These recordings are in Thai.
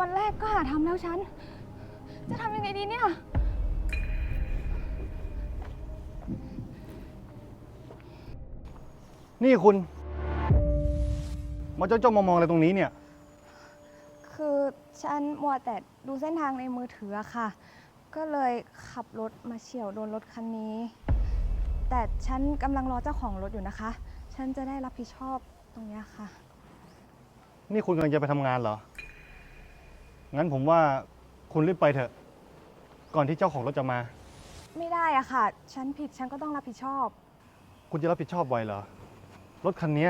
วันแรกก็หาทำแล้วฉัน จะทำยังไงดีเนี่ย นี่คุณ มาจ้องๆมองๆอะไรตรงนี้เนี่ย คือฉันมัวแต่ดูเส้นทางในมือถืออะค่ะ ก็เลยขับรถมาเฉี่ยวโดนรถคันนี้ แต่ฉันกำลังรอเจ้าของรถอยู่นะคะ ฉันจะได้รับผิดชอบตรงเนี้ยค่ะ นี่คุณกำลังจะไปทำงานเหรอ งั้นผมว่าคุณรีบไปเถอะ ก่อนที่เจ้าของรถจะมา ไม่ได้อะค่ะ ฉันผิดฉันก็ต้องรับผิดชอบ คุณจะรับผิดชอบไหวเหรอ รถคันนี้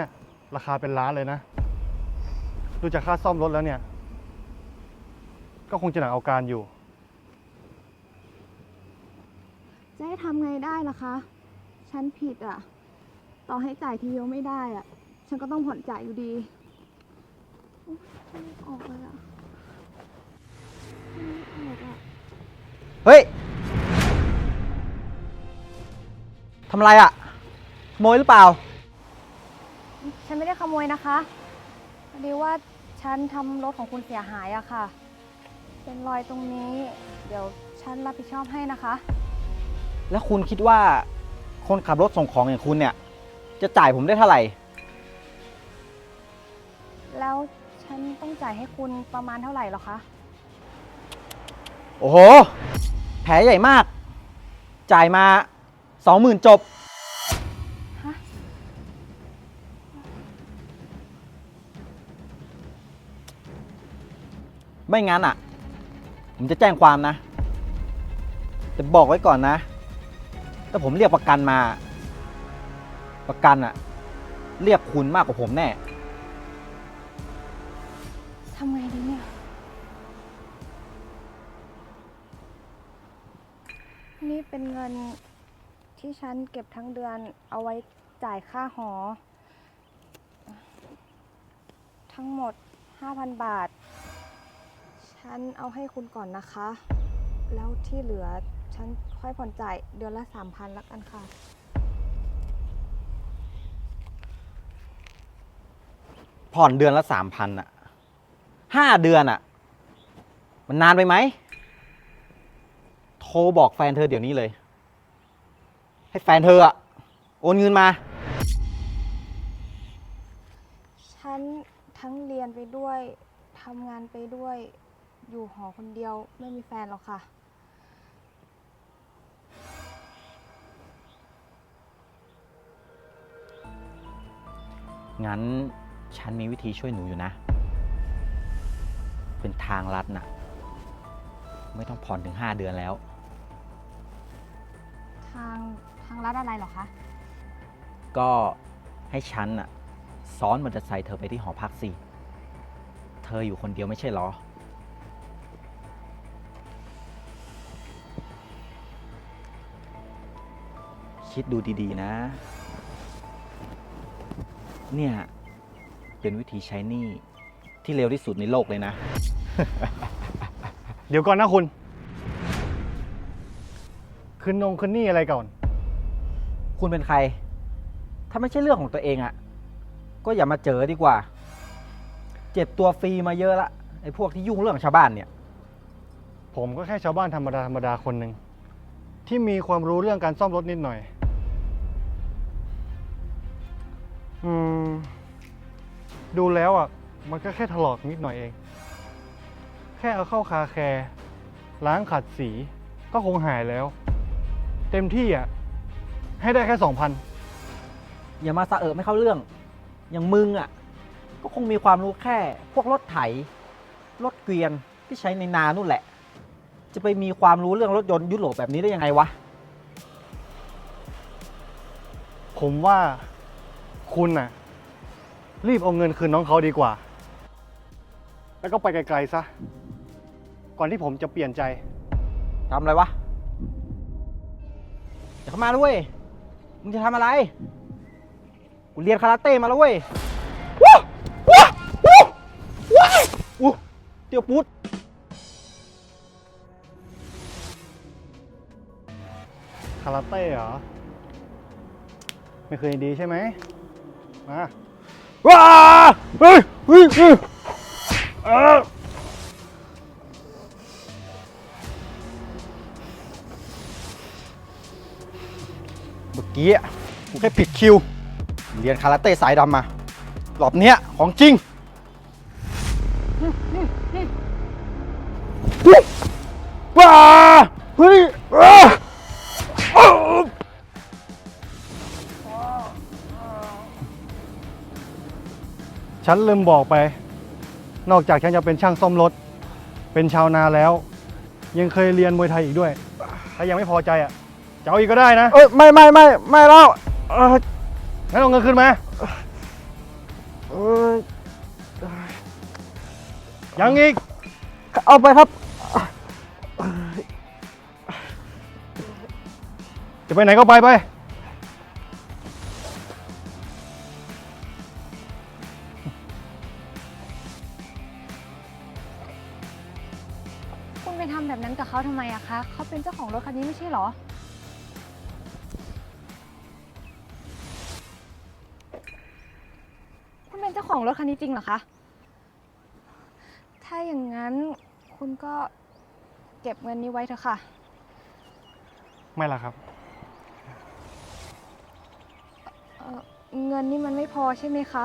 ราคาเป็นล้านเลยนะ ดูจากค่าซ่อมรถแล้วเนี่ย ก็คงจะหนักเอาการอยู่ จะให้ทำไงได้ล่ะคะ ฉันผิดอะต่อให้จ่ายทีเดียวไม่ได้อะฉันก็ต้องผ่อนจ่ายอยู่ดีอุ๊ยฉันไม่ออกเลยอะฉันไม่ออกอะ เฮ้ยทำอะไรอะ่ะขโมยหรือเปล่า ฉันไม่ได้ขโมยนะคะพอดีว่าฉันทำรถของคุณเสียหายอะค่ะ เป็นรอยตรงนี้ เดี๋ยวฉันรับผิดชอบให้นะคะ แล้วคุณคิดว่า คนขับรถส่งของอย่างคุณเนี่ย จะจ่ายผมได้เท่าไหร่ แล้วฉันต้องจ่ายให้คุณประมาณเท่าไหร่หรอคะ โอ้โห แผลใหญ่มาก จ่ายมาสองหมื่นจบฮะไม่งั้นอะ ผมจะแจ้งความนะ แต่บอกไว้ก่อนนะ ถ้าผมเรียกประกันมา ประกันอะ เรียกคุณมากกว่าผมแน่ เป็นเงินที่ฉันเก็บทั้งเดือนเอาไว้จ่ายค่าหอ ทั้งหมด 5,000 บาท ฉันเอาให้คุณก่อนนะคะ แล้วที่เหลือฉันค่อยผ่อนจ่ายเดือนละ 3,000แล้วกันค่ะ ผ่อนเดือนละสามพันอะห้าเดือนอะมันนานไปไหม โทรบอกแฟนเธอเดี๋ยวนี้เลย ให้แฟนเธออะโอนเงินมา ฉันทั้งเรียนไปด้วยทำงานไปด้วย อยู่หอคนเดียวไม่มีแฟนหรอกค่ะ งั้นฉันมีวิธีช่วยหนูอยู่นะ เป็นทางลัดน่ะ ไม่ต้องผ่อนถึง 5 เดือนแล้วทางทางรัฐอะไรหรอคะ ก็ให้ฉันน่ะซ้อนมอเตอร์ไซค์เธอไปที่หอพักสิ เธออยู่คนเดียวไม่ใช่เหรอ คิดดูดีๆนะ เนี่ย เป็นวิธีใช้หนี้ที่เร็วที่สุดในโลกเลยนะ เดี๋ยวก่อนนะคุณ คืนนงคืนนี่อะไรก่อน คุณเป็นใคร ถ้าไม่ใช่เรื่องของตัวเองอะ่ะ ก็อย่ามาเจอดีกว่า เจ็บตัวฟรีมาเยอะละไอ้พวกที่ยุ่งเรื่องชาวบ้านเนี่ย ผมก็แค่ชาวบ้านธรรมดาธรรมดาคนหนึ่งที่มีความรู้เรื่องการซ่อมรถนิดหน่อย อืม ดูแล้วอะ มันก็แค่ถลอกนิดหน่อยเอง แค่เอาเข้าคาแคร์ล้างขัดสีก็คงหายแล้ว เต็มที่อะ ให้ได้แค่สองพันอย่ามาสะเอะไม่เข้าเรื่อง อย่างมึงอะ่ะ ก็คงมีความรู้แค่ พวกรถไถ รถเกวียนที่ใช้ในนานู่นแหละ จะไปมีความรู้เรื่องรถยนต์ยุโรปแบบนี้ได้ยังไงวะ ผมว่าคุณน่ะ รีบเอาเงินคืนน้องเขาดีกว่า แล้วก็ไปไกลๆซะ ก่อนที่ผมจะเปลี่ยนใจ ทำอะไรวะ เดี๋ยวเข้ามาด้วยมึงจะทำอะไร กูเรียนคาราเต้มาแล้วเว้ยว้าวว้าวว้าวว้าวอู้เดี๋ยวปุ๊ดคาราเต้เหรอ ไม่เคยดีใช่ไหมมาว้าเฮ้ยเฮ้ยเฮ้ย เมื่อกี้อะกูแค่ผิดคิว เรียนคาราเต้สายดำมา รอบเนี้ยของจริงว้าเฮ้ยอ้าอ้าวฉันลืมบอกไป นอกจากฉันจะเป็นช่างซ่อมรถ เป็นชาวนาแล้ว ยังเคยเรียนมวยไทยอีกด้วย ถ้ายังไม่พอใจอะ จะเอาอีกก็ได้นะ เอ้ยไม่ไม่ไม่ไม่แล้วเอ้ยงั้นเอาเงินคืนมาเอ้ยยังอีก เอาไปครับ จะไปไหนก็ไปไป คุณไปทำแบบนั้นกับเขาทำไมอะคะ เขาเป็นเจ้าของรถคันนี้ไม่ใช่เหรอ คุณเป็นเจ้าของรถคันนี้จริงเหรอคะ ถ้าอย่างนั้นคุณก็เก็บเงินนี้ไว้เถอะค่ะ ไม่ละครับ เอ่อเงินนี่มันไม่พอใช่ไหมคะ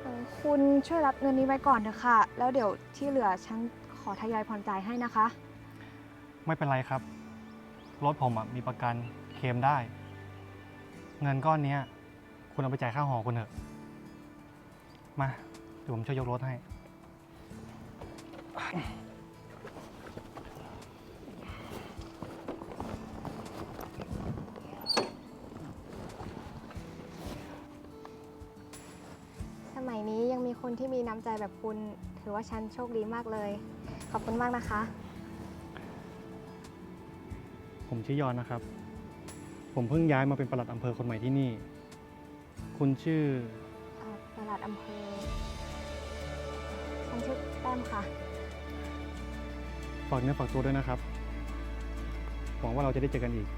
เอ่อคุณช่วยรับเงินนี้ไว้ก่อนเถอะค่ะ แล้วเดี๋ยวที่เหลือฉันขอทยอยผ่อนจ่ายให้นะคะ ไม่เป็นไรครับ รถผมอะมีประกันเคลมได้ เงินก้อนเนี้ย คุณเอาไปจ่ายค่าหอคุณเถอะ มาเดี๋ยวผมช่วยยกรถให้ สมัยนี้ยังมีคนที่มีน้ำใจแบบคุณ ถือว่าฉันโชคดีมากเลย ขอบคุณมากนะคะ ผมชื่อยอนนะครับ ผมเพิ่งย้ายมาเป็นปลัดอำเภอคนใหม่ที่นี่ คุณชื่อเอ่อประหลั ดอำเภอฉันชื่อแต้มค่ะ ฝากเนื้อฝากตัวด้วยนะครับ หวังว่าเราจะได้เจอกันอีก